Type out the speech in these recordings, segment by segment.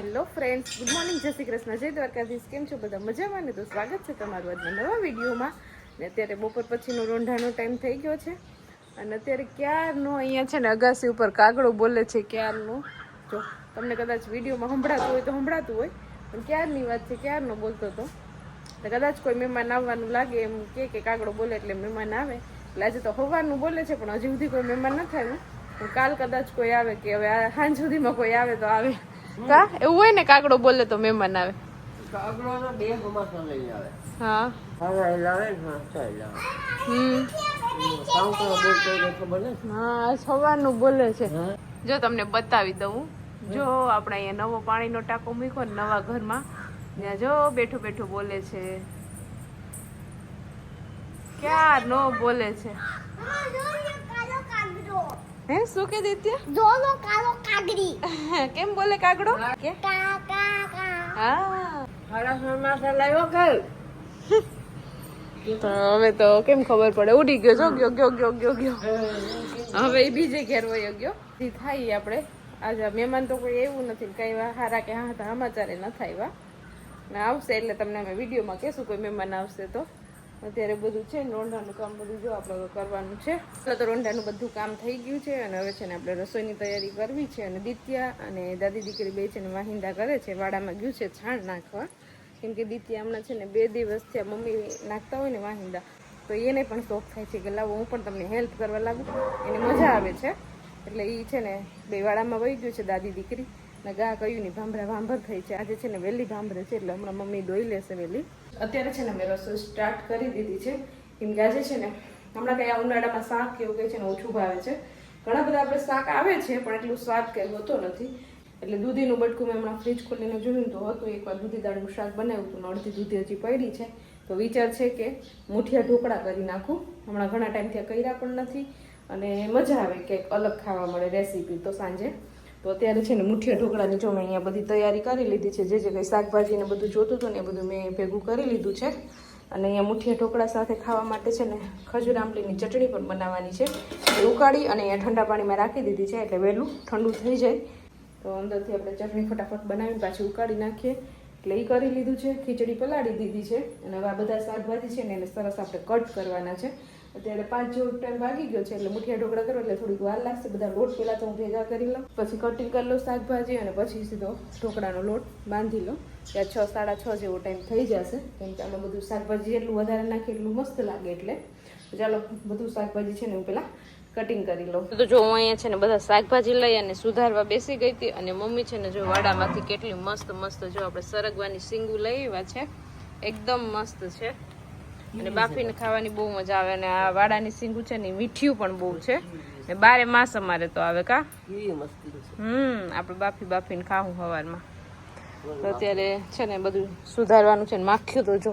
Hello friends, good morning, જય શ્રી કૃષ્ણ. જય દ્વારકાધીશ, કેમ છો બધા? મજામાં ને? તો સ્વાગત છે તમારું આજના નવા વિડીયોમાં. ને અત્યારે બપોર પછીનો રોંઢાનો ટાઈમ થઈ ગયો છે. અને અત્યારે ક્યારનો અહીંયા છે ને, અગાસી ઉપર કાગડો બોલે છે ક્યારનો? જો, તમને કદાચ વિડીયોમાં સંભળાતું હોય તો સંભળાતું હોય, પણ ક્યારની વાત છે, ક્યારનો બોલતો હતો? તો કદાચ કોઈ મહેમાન આવવાનું લાગે, એમ કે કે કાગડો બોલે એટલે મહેમાન આવે. એટલે આજે તો સવારનું બોલે છે, પણ હજી સુધી કોઈ મહેમાન નથી આવ્યું કાલ કદાચ કોઈ આવે કે હવે આ સાંજ સુધીમાં કોઈ આવે તો આવે. કા? એવું હોય ને કાગડો બોલે તો મહેમાન આવે. કાગડોના બે હમાસા લઈ આવે. હા. ખાવા લાવે હા લાવે. હમ. હા સવારનું બોલે છે. જો તમને બતાવી દઉં. જો આપણે અહીંયા નવો પાણીનો ટાંકો મૂક્યો ને નવા ઘરમાં. ત્યાં જો બેઠો બેઠું બોલે છે. ક્યાં નો બોલે છે? હે શું કે દિત્ય? જોલો કાળો કાગડી. કેમ બોલે કાગડો? કે? કા કા કા. હા. સાડા હમાસા લાવ્યો કાલ તો હવે તો કેમ ખબર પડે? ઉડી ગયો જો ગયો ગયો ગયો ગયો ગયો. હવે એ બીજે ઘેર વયો ગયો. થી થાય આપણે. આજે મહેમાન તો કોઈ એવું નથી. કઈ વા હારા કે હા સમાચારે ન આવ્યા ને આવશે એટલે તમને અમે વિડીયોમાં કહેશું કોઈ મહેમાન આવશે તો. અત્યારે બધું છે, રોંઢાનું કામ બધું જો આપણે કરવાનું છે. એટલે તો રોંઢાનું બધું કામ થઈ ગયું છે અને હવે છે ને આપણે રસોઈની તૈયારી કરવી છે અને દિત્યા અને દાદી દીકરી બે છે ને વાહિંદા કરે છે, વાડામાં ગયું છે છાણ નાખવા. કેમ કે દિત્યા હમણાં છે ને બે દિવસ થયા મમ્મી નાખતા હોય ને વાહિંદા. તો એને પણ શોખ થાય છે કે લાવો, હું પણ તમને હેલ્પ કરવા લાગુ. એને મજા આવે છે. એટલે એ છે ને બે વાડામાં વહી ગયું છે દાદી દીકરી. ને ગા કહ્યું નહીં ભાંભરા ભાંભર થઈ છે. આજે છે ને વહેલી ભાંભરે છે, એટલે હમણાં મમ્મી દોઈ લેશે વહેલી અત્યારે છે ને મેં રસોઈ સ્ટાર્ટ કરી દીધી છે. કેમ કે આજે છે ને હમણાં કંઈ ઉનાળામાં શાક કે એવું કંઈ છે ને ઓછું ભાવે છે. ઘણા બધા આપણે શાક આવે છે, પણ એટલું સ્વાદ કંઈ હોતો નથી. એટલે દૂધીનું બટકું મેં હમણાં ફ્રીજ ખોલીને જોયું તો હતું. એકવાર દૂધી દાળનું શાક બનાવ્યું હતું અડધી દૂધી હજી પડી છે. તો વિચાર છે કે મુઠિયા ઢોકળા કરી નાખું. હમણાં ઘણા ટાઈમથી કર્યા પણ નથી. અને મજા આવે, કંઈક અલગ ખાવા મળે રેસીપી તો સાંજે. તો અત્યારે છે ને મુઠિયા ઢોકળાની જો મેં અહીંયા બધી તૈયારી કરી લીધી છે. જે જે કંઈ શાકભાજી ને બધું જોતું હતું ને એ બધું મેં ભેગું કરી લીધું છે. અને અહીંયા મુઠિયા ઢોકળા સાથે ખાવા માટે છે ને ખજૂર આંબલીની ચટણી પણ બનાવવાની છે. એ ઉકાળી અને અહીંયા ઠંડા પાણીમાં રાખી દીધી છે એટલે વહેલું ઠંડુ થઈ જાય. તો અંદરથી આપણે ચટણી ફટાફટ બનાવીને પાછી ઉકાળી નાખીએ. એટલે એ કરી લીધું છે. ખીચડી પલાળી દીધી છે. અને હવે આ બધા શાકભાજી છે ને એને સરસ આપણે કટ કરવાના છે. અત્યારે પાંચ જેવો ટાઈમ ભાગી ગયો છે, એટલે મુઠિયા ઢોકળા કરો એટલે થોડીક વાર લાગશે, બધા લોટ પહેલાં તો હું ભેગા કરી લઉં. પછી કટિંગ કરી લઉં શાકભાજી અને પછી સીધો ઢોકળાનો લોટ બાંધી લઉં. ત્યાં છ, સાડા છ જેવો ટાઈમ થઈ જશે, કેમ કે આમાં બધું શાકભાજી એટલું વધારે નાખીએ એટલું મસ્ત લાગે એટલે. ચાલો, બધું શાકભાજી છે ને હું પહેલાં કટિંગ કરી લઉં. તો જો હું અહીંયા છે ને બધા શાકભાજી લઈ અને સુધારવા બેસી ગઈ હતી અને મમ્મી છે ને જો વાડામાંથી કેટલી મસ્ત મસ્ત જો આપણે સરગવાની સિંગુ લઈ આવ્યા છે, એકદમ મસ્ત છે. અને બાફીને ખાવાની બહુ મજા આવે અને આ વાડાની સિંગુ છે ને મીઠિયું પણ બહુ છે. ને બારે માસ અમારે તો આવે કા? હમ આપણે બાફી બાફીને ખાવું સવારમાં તો અત્યારે છે ને બધું સુધારવાનું છે ને માખ્યું તો જો.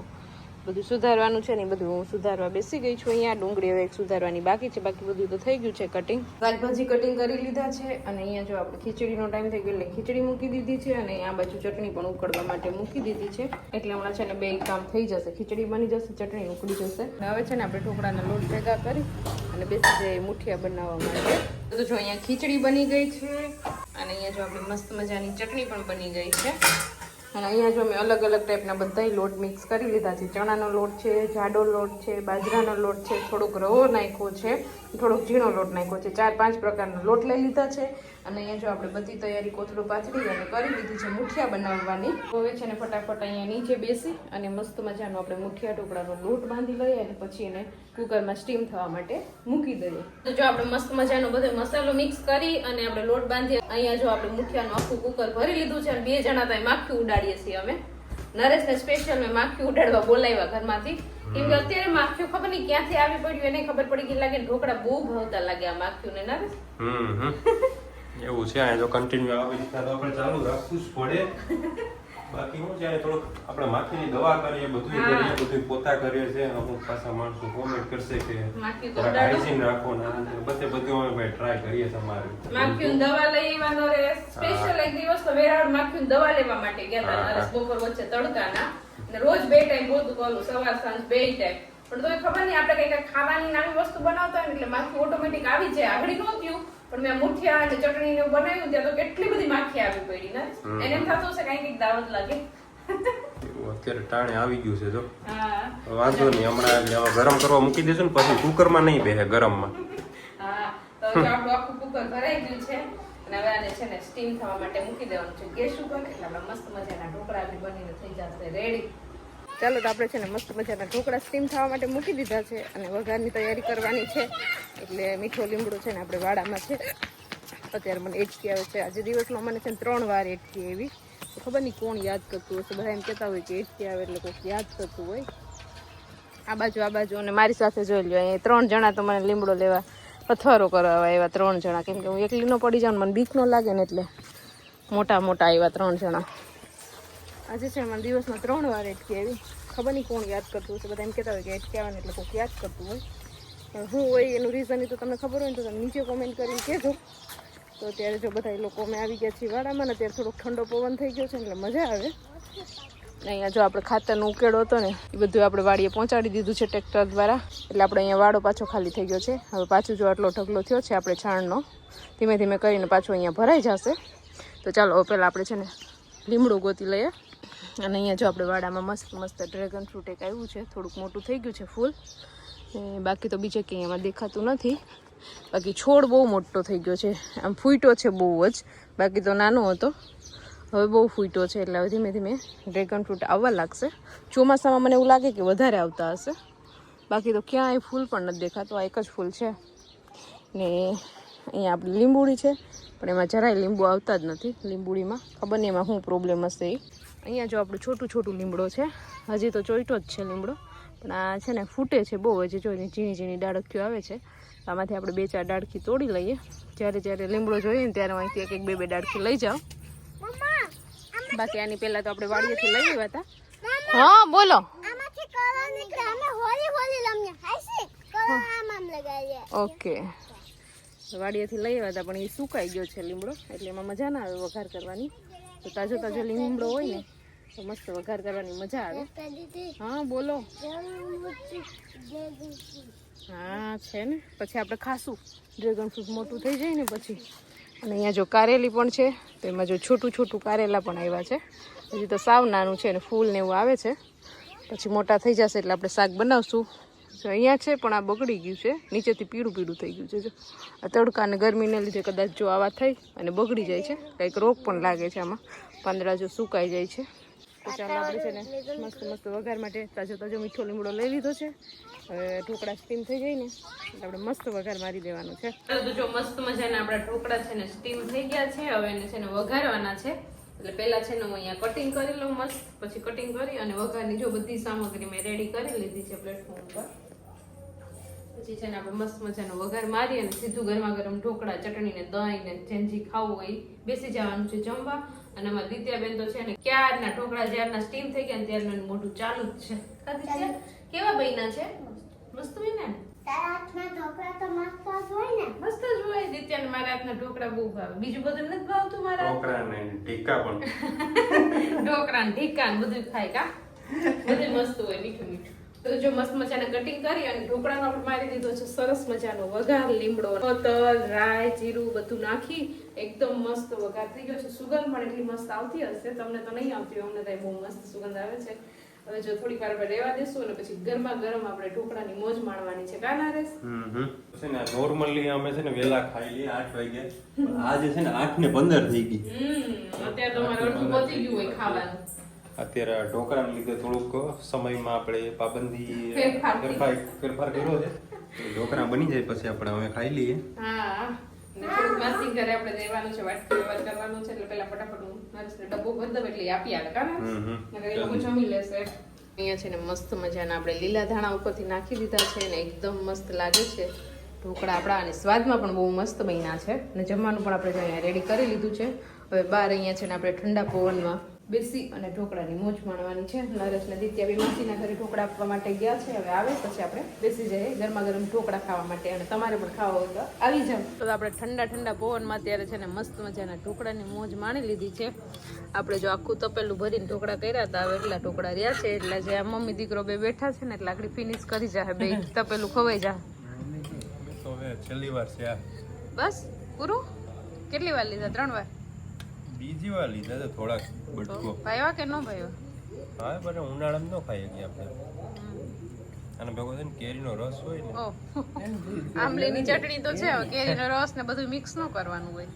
બધું સુધારવાનું છે ને બધું હું સુધારવા બેસી ગઈ છું અહીંયા. ડુંગળી હવે એક સુધારવાની બાકી છે. બાકી બધું તો થઈ ગયું છે કટિંગ શાકભાજી કટિંગ કરી લીધા છે અને અહીંયા જો આપણે ખીચડીનો ટાઈમ થઈ ગયો એટલે ખીચડી મૂકી દીધી છે અને આ બાજુ ચટણી પણ ઉકળવા માટે મૂકી દીધી છે. એટલે હમણાં છે ને બે કામ થઈ જશે. ખીચડી બની જશે, ચટણી ઉકળી જશે. હવે છે ને આપણે ઢોકળાના લોટ ભેગા કરી અને બેસી જઈએ મુઠિયા બનાવવા માટે. તો જો અહીંયા ખીચડી બની ગઈ છે અને અહીંયા જો આપણે મસ્ત મજાની ચટણી પણ બની ગઈ છે. અને અહીંયા જો મેં અલગ અલગ ટાઈપના બધાય લોટ મિક્સ કરી લીધા છે. ચણાનો લોટ છે, જાડો લોટ છે, બાજરાનો લોટ છે, થોડોક રવો નાખ્યો છે, થોડોક ઝીણો લોટ નાખ્યો છે. ચાર પાંચ પ્રકારનો લોટ લઈ લીધા છે. અને અહીંયા જો આપણે બધી તૈયારી કોથળું પાથરી અને કરી લીધી છે મુઠિયા બનાવવાની. હવે છે ને ફટાફટ અહીંયા નીચે બેસી અને મસ્ત મજાનો આપણે મુઠિયા ટુકડાનો લોટ બાંધી લઈએ અને પછી એને કુકરમાં સ્ટીમ થવા માટે મૂકી દઈએ. તો જો આપણે મસ્ત મજાનો બધો મસાલો મિક્સ કરી અને આપણે લોટ બાંધી અહીંયા જો આપણે મુઠિયાનું આખું કુકર ભરી લીધું છે અને બે જણા તો માખી ઉડાડીએ છીએ અમે. નરેશને સ્પેશિયલ મેં માખી ઉડાડવા બોલાવ્યા ઘરમાંથી. કેમ કે અત્યારે માખીઓ ખબર નહીં ક્યાંથી આવી પડ્યું એને ખબર પડી ગઈ લાગે ઢોકળા બહુ ભાવતા લાગે આ માખીઓને નરેશ. એવું છે આ જો કન્ટિન્યુ આવી તો આપણે ચાલુ રાખવું જ પડે. બાકી હું છે થોડુંક આપણે માખીની દવા કરીએ બધું કરીએ બધું પોતા કરીએ છે અમુક પાછા માણસો કોમેન્ટ કરશે કે. હાઇજીન રાખો ને બધે. બધું અમે ભાઈ ટ્રાય કરીએ છે અમારે. માખીઓની દવા લઈ આવવાનો રે. સ્પેશિયલ એક દિવસ તો વેરાવળ માખીઓની દવા લેવા માટે ગયા હતા હા. બપોર વચ્ચે તડકાના. અને રોજ બે ટાઈમ ગોતું કરું સવાર સાંજ બે ટાઈમ પણ તો ખબર નહીં આપણે કઈ કઈ ખાવાની નાની વસ્તુ બનાવતા હોય એટલે માખી ઓટોમેટિક આવી જાય. આગળ નહોતું પણ મેં મુઠિયા અને ચટણી ને બનાવ્યું ત્યાં તો કેટલી બધી માખી આવી પડી ને? એને એમ થતું હશે કઈ કંઈક દાવત લાગે. અત્યારે ટાણે આવી ગયું છે જો. વાંધો નહીં હમણાં ગરમ કરવા મૂકી દેજો ને પછી કુકરમાં નહીં બેસે ગરમમાં. હા તો આપણું આખું કુકર ભરાઈ ગયું છે અને હવે આને છે ને સ્ટીમ થવા માટે મૂકી દેવાનું છે. ગેસ ઉપર એટલે આપણા મસ્ત મજાના ઢોકળા બી બનીને થઈ જશે રેડી ચાલો તો આપણે છે ને મસ્ત મજાના ઢોકળા સ્ટીમ થવા માટે મૂકી દીધા છે અને વઘારની તૈયારી કરવાની છે. એટલે મીઠો લીમડો છે ને આપણે વાડામાં છે. અત્યારે મને એટકી આવે છે, આજે દિવસમાં મને છે ને ત્રણ વાર એટકી એવી. ખબર નહીં કોણ યાદ કરતું હશે. બધા એમ કહેતા હોય કે એટકી આવે એટલે કોઈક યાદ કરતું હોય. આ બાજુ આ બાજુ અને મારી સાથે જોઈ લો અહીંયા ત્રણ જણા તો મને લીમડો લેવા પથ્થરો કરવા એવા ત્રણ જણા. કેમ કે હું એકલીનો પડી જાઉં મને બીક ન લાગે ને એટલે મોટા મોટા આવ્યા ત્રણ જણા. આજે છે મને દિવસમાં ત્રણ વાર એટકી આવી. ખબર નહીં કોણ યાદ કરતું હશે, બધા એમ કહેતા હોય કે એટકી આવે એટલે કોઈક યાદ કરતું હોય. પણ હું હોય એનું રીઝન એ તો તમને ખબર હોય ને તો તમે નીચે કોમેન્ટ કરીને કહેજો. તો અત્યારે જો બધા એ લોકો અમે આવી ગયા છીએ વાડામાં ને ત્યારે થોડોક ઠંડો પવન થઈ ગયો છે એટલે મજા આવે. અહીંયા જો આપણે ખાતરનો ઉકેળો હતો ને, એ બધું આપણે વાડીએ પહોંચાડી દીધું છે ટ્રેક્ટર દ્વારા. એટલે આપણે અહીંયા વાડો પાછો ખાલી થઈ ગયો છે. હવે પાછું જો આટલો ઢગલો થયો છે આપણે છાણનો, ધીમે ધીમે કરીને પાછો અહીંયા ભરાઈ જશે. તો ચાલો પહેલાં આપણે છે ને લીમડું ગોતી લઈએ. અને અહીંયા જો આપણે વાડામાં મસ્ત મસ્ત ડ્રેગન ફ્રૂટ એક આવ્યું છે, થોડુંક મોટું થઈ ગયું છે ફૂલ. બાકી તો બીજે ક્યાંય એમાં દેખાતું નથી. બાકી છોડ બહુ મોટો થઈ ગયો છે. આમ ફૂટ્યો છે બહુ જ. બાકી તો નાનો હતો. હવે બહુ ફૂટ્યો છે, એટલે ધીમે ધીમે ડ્રેગન ફ્રૂટ આવવા લાગશે. ચોમાસામાં મને એવું લાગે કે વધારે આવતા હશે. બાકી તો ક્યાંય ફૂલ પણ નથી દેખાતું. આ એક જ ફૂલ છે. ને અહીંયા આપણી લીંબુડી છે, પણ એમાં જરાય લીંબુ આવતા જ નથી લીંબુડીમાં. ખબર નહીં એમાં શું પ્રોબ્લેમ હશે એ અહીંયા જો આપણું છોટું છોટું લીમડો છે. હજી તો ચોઈટો જ છે લીમડો. પણ આ છે ને ફૂટે છે બહુ હજી જો ઝીણી ઝીણી ડાળખીઓ આવે છે. આમાંથી આપણે બે ચાર ડાળખી તોડી લઈએ. જ્યારે જ્યારે લીમડો જોઈએ ને ત્યારે અહીંથી એક એક બે બે ડાળખી લઈ જાઓ બાકી આની પહેલાં તો આપણે વાડીએથી લઈ આવ્યા હતા. હા બોલો. ઓકે. વાડીએથી લઈ આવ્યા હતા પણ એ સુકાઈ ગયો છે લીમડો. એટલે એમાં મજા ના આવે વઘાર કરવાની. તો તાજો તાજો લીમડો હોય ને તો મસ્ત વઘાર કરવાની મજા આવે. હા બોલો. હા છે ને? પછી આપણે ખાશું. ડ્રેગન ફ્રૂટ મોટું થઈ જાય ને પછી. અને અહીંયા જો કારેલી પણ છે તો એમાં જો છોટું છોટું કારેલા પણ આવ્યા છે. હજી તો સાવ નાનું છે અને ફૂલ ને એવું આવે છે. પછી મોટા થઈ જશે એટલે આપણે શાક બનાવશું. જો અહીંયા છે પણ આ બગડી ગયું છે. નીચેથી પીળું પીળું થઈ ગયું છે જો. આ તડકા અને ગરમીને લીધે કદાચ જો આવા થઈ અને બગડી જાય છે. કંઈક રોગ પણ લાગે છે આમાં. પાંદડા જો સુકાઈ જાય છે. તો ચાલો આપણે છે ને મસ્ત મસ્ત વઘાર માટે તાજો તાજો મીઠો લીમડો લઈ લીધો છે. હવે ઢોકળા સ્ટીમ થઈ જાય ને એટલે આપણે મસ્ત વઘાર મારી દેવાનો છે. તો જો મસ્ત મજાના આપણા ઢોકળા છે ને સ્ટીમ થઈ ગયા છે હવે એને છે ને વઘારવાના છે. એટલે પહેલાં છે ને હું અહીંયા કટિંગ કરી લઉં મસ્ત પછી કટિંગ કરી અને વઘારની જો બધી સામગ્રી મેં રેડી કરી લીધી છે પ્લેટફોર્મ પર પછી છે ને આપણે મસ્ત મજાનો વઘાર મારી અને સીધું ગરમા ગરમ ઢોકળા ચટણી ને દહીં ને જેનજી ખાવું હોય બેસી જવાનું છે જમવા. અને અમારા દિત્યાબેન તો છે ને ક્યારના ઢોકળા જ્યારના સ્ટીમ થઈ ગયા ત્યારે ત્યારનું મોઢું ચાલુ જ છે. કેવા બન્યા છે? મસ્ત બન્યા ને? તારા હાથમાં ઢોકળા તો મસ્ત જ હોય ને. મસ્ત જ હોય. દિત્યાને મારા હાથના ઢોકળા બહુ ભાવે. બીજું બધું નથી ભાવતું મારા ઢોકળા ને ટીકા પણ. ઢોકળા ને ઢીકા ને બધું ખાય કા? બધું મસ્ત હોય મીઠું મીઠું. તો જો મસ્ત મજાના કટિંગ કરી અને આપણે મારી દીધો છે સરસ મજાનો વઘાર લીમડો તલ રાય જીરું બધું નાખી એકદમ મસ્ત વઘાર થઈ ગયો છે. સુગંધ પણ એટલી મસ્ત આવતી હશે. તમને તો નહીં આવતી અમને તો બહુ મસ્ત સુગંધ આવે છે. હવે જો થોડીક વાર રહેવા દેશું અને પછી ગરમા ગરમ આપણે ઢોકળાની મોજ માણવાની છે. કાના હમ. છે ને નોર્મલી અમે છે ને વેલા ખાઈ લઈએ આઠ વાગે. આજે છે ને આઠ ને પંદર થઈ ગઈ. હમ અત્યારે તો મારે અડધું પતી ગયું હોય ખાવાનું. અત્યારે ઢોકળાને લીધે થોડુંક સમયમાં આપણે પાબંદી ફેરફાર કર્યો છે. ઢોકળા બની જાય પછી આપણે હવે ખાઈ લઈએ. હા. ને ઘરે આપણે દેવાનું છે વાટકી વ્યવહાર કરવાનું છે એટલે પેલા ફટાફટ હું ડબ્બો એટલે એ આપી આવે લોકો જમી લેશે. અહીંયા છે ને મસ્ત મજાના આપણે લીલા ધાણા ઉપરથી નાખી દીધા છે ને એકદમ મસ્ત લાગે છે. ઢોકળા આપણા અને સ્વાદમાં પણ બહુ મસ્ત બન્યા છે. અને જમવાનું પણ આપણે અહીંયા રેડી કરી લીધું છે. હવે બહાર અહીંયા છે ને આપણે ઠંડા પવનમાં બેસી અને ઢોકળાની મોજ માણવાની છે. નરેશ ને દિત્યા બી માસીના ઘરે ઢોકળા આપવા માટે ગયા છે. હવે આવે પછી આપણે બેસી જઈએ ગરમા ગરમ ઢોકળા ખાવા માટે અને તમારે પણ ખાવા હોય તો આવી જાવ તો આપણે ઠંડા ઠંડા પવનમાં અત્યારે છે ને મસ્ત મજાના ઢોકળાની મોજ માણી લીધી છે. આપણે જો આખું તપેલું ભરીને ઢોકળા કર્યા હતા હવે એટલા ઢોકળા રહ્યા છે. એટલે જે આ મમ્મી દીકરો બે બેઠા છે ને એટલે આખી ફિનિશ કરી જાય બે તપેલું ખવાઈ જાય છેલ્લી વાર છે બસ પૂરું? કેટલી વાર લીધા? ત્રણ વાર? બીજી વાર લીધા તો થોડાક બટકો. ભાઈવા કે ન ભાઈવા હા પણ ઉનાળામાં ન ખાઈએ કે આપણે. અને ભેગો થઈને કેરીનો રસ હોય ને. ઓહ આંબલીની ચટણી તો છે કેરીનો રસ ને બધું મિક્સ ન કરવાનું હોય.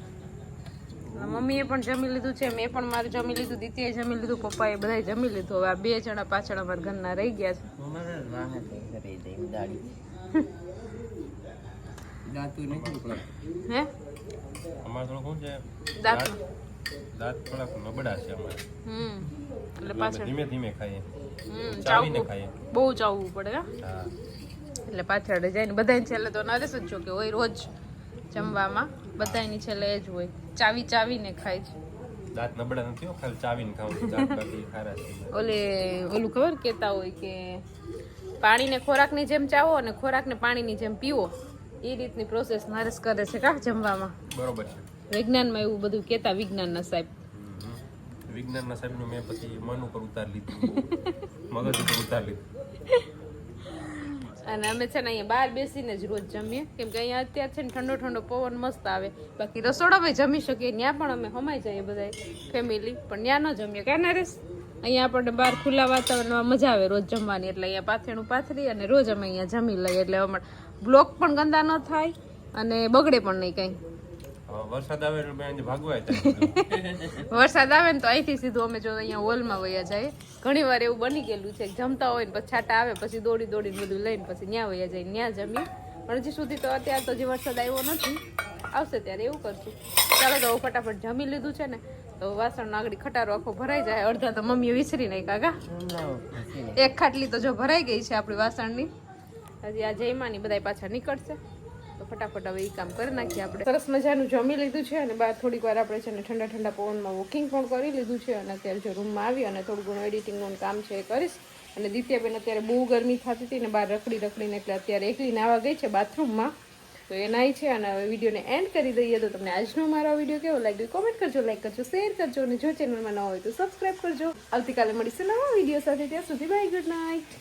મમ્મીએ પણ જમી લીધું છે મેં પણ મારું જમી લીધું દીતીએ જમી લીધું પપ્પાએ બધાએ જમી લીધું. હવે આ બે જણા પાછળ અમારા ઘરના રહી ગયા છે. હે? અમારે થોડું કોણ છે? દાંત. દાંત થોડાક નબળા છે અમારે. હમ. એટલે પાછળ. ધીમે ધીમે ખાઈએ. હમ ચાવીને ખાઈએ. બહુ ચાવવું પડે હા? એટલે પાછળ જઈને બધાની છેલ્લે તો નરેશ જ કે હોય રોજ જમવામાં. બધાની છેલ્લે એ જ હોય. ચાવી ચાવીને ખાય છે. દાંત નબળા નથી હો ખાલી ચાવીને ખાવું દાંત બાકી ખારા છે. ઓલે ઓલું ખબર કેતા હોય કે પાણીને ખોરાકની જેમ ચાવો અને ખોરાકને પાણીની જેમ પીવો. એ રીતની પ્રોસેસ નરેશ કરે છે કા જમવામાં? બરોબર છે. વિજ્ઞાનમાં એવું બધું કહેતા વિજ્ઞાનના સાહેબ. વિજ્ઞાનના સાહેબનું મેં પછી મન ઉપર ઉતાર લીધું. મગજ ઉપર ઉતાર લીધું. અને અમે છે ને અહીંયા બહાર બેસીને જ રોજ જમીએ. કેમ કે અહીંયા અત્યારે છે ને ઠંડો ઠંડો પવન મસ્ત આવે. બાકી રસોડામાં જમી શકીએ ત્યાં પણ અમે હમાઈ જઈએ બધા ફેમિલી પણ ત્યાં ન જમીએ ક્યાં ના રેસ? અહીંયા આપણને બહાર ખુલ્લા વાતાવરણમાં મજા આવે રોજ જમવાની. એટલે અહીંયા પાથેણું પાથરી અને રોજ અમે અહીંયા જમી લઈએ. એટલે અમારે બ્લોક પણ ગંદા ન થાય અને બગડે પણ નહીં કંઈ. વરસાદ આવે એટલે મેં અહીંથી ભાગવા વરસાદ આવે ને તો અહીંથી સીધું અમે જો અહીંયા હોલમાં વયા જાય. ઘણી વાર એવું બની ગયેલું છે જમતા હોય ને પછી છાટા આવે, પછી દોડી દોડીને બધું લઈને પછી ન્યા વયા જાય ન્યા જમીએ. પણ હજી સુધી તો અત્યારે તો જે વરસાદ આવ્યો નથી. આવશે ત્યારે એવું કરશું. ચાલો તો ફટાફટ જમી લીધું છે ને, તો વાસણ આગળ ખટારો આખો ભરાઈ જાય. અડધા તો મમ્મીએ વિસરી નહીં કાકા. એક ખાટલી તો જો ભરાઈ ગઈ છે આપણી વાસણની. હજી આ જયમાની બધા પાછા નીકળશે. તો ફટાફટ હવે એ કામ કરી નાખીએ આપણે. સરસ મજાનું જમી લીધું છે અને બહાર થોડીક વાર આપણે છે ને ઠંડા ઠંડા પવનમાં વોકિંગ પણ કરી લીધું છે અને અત્યારે જો રૂમમાં આવી અને થોડું ઘણું એડિટિંગનું કામ છે એ કરીશ. અને દિત્યાબેન અત્યારે બહુ ગરમી થતી હતી ને બહાર રખડી રખડીને એટલે અત્યારે એકલી નાવા ગઈ છે બાથરૂમમાં. તો એ નાઈ છે અને હવે વિડીયોને એન્ડ કરી દઈએ. તો તમને આજનો મારો વીડિયો કેવો લાગ્યો કોમેન્ટ કરજો લાઈક કરજો શેર કરજો અને જો ચેનલમાં ન હોય તો સબસ્ક્રાઈબ કરજો. આવતીકાલે મળીશું નવા વીડિયો સાથે. ત્યાં સુધી બાય ગુડ નાઇટ